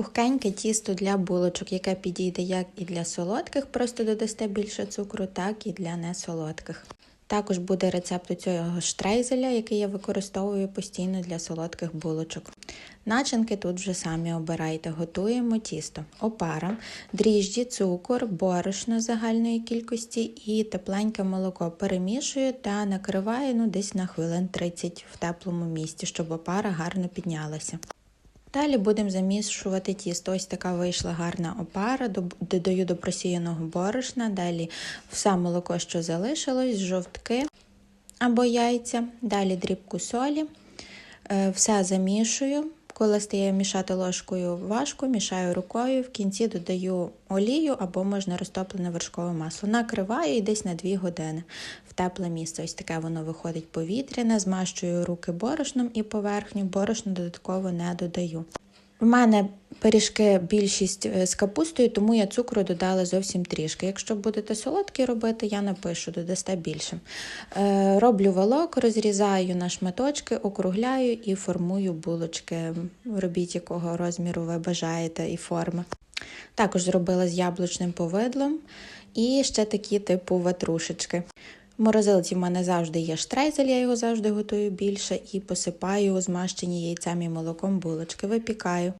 Пухкеньке тісто для булочок, яке підійде як і для солодких, просто додасте більше цукру, так і для несолодких. Також буде рецепт у цього штрейзеля, який я використовую постійно для солодких булочок. Начинки тут вже самі обирайте. Готуємо тісто, опара, дріжджі, цукор, борошно загальної кількості і тепленьке молоко. Перемішую та накриваю ну, десь на хвилин 30 в теплому місці, щоб опара гарно піднялася. Далі будемо замішувати тісто. Ось така вийшла гарна опара. Додаю до просіяного борошна. Далі все молоко, що залишилось, жовтки або яйця. Далі дрібку солі. Е, Все замішую. Коли стає мішати ложкою важко, мішаю рукою. В кінці додаю олію або можна розтоплене вершкове масло. Накриваю і десь на 2 години в тепле місце. Ось таке воно виходить повітряне. Змащую руки борошном і поверхню. Борошно додатково не додаю. В мене пиріжки більшість е, з капустою, тому я цукру додала зовсім трішки. Якщо будете солодкі робити, я напишу, додасте більше. Е, роблю волок, розрізаю на шматочки, округляю і формую булочки. Робіть якого розміру ви бажаєте і форми. Також зробила з яблучним повидлом і ще такі типу ватрушечки. Морозилці в мене завжди є штрейзель, я його завжди готую більше і посипаю змащені яйцями і молоком булочки. Випікаю.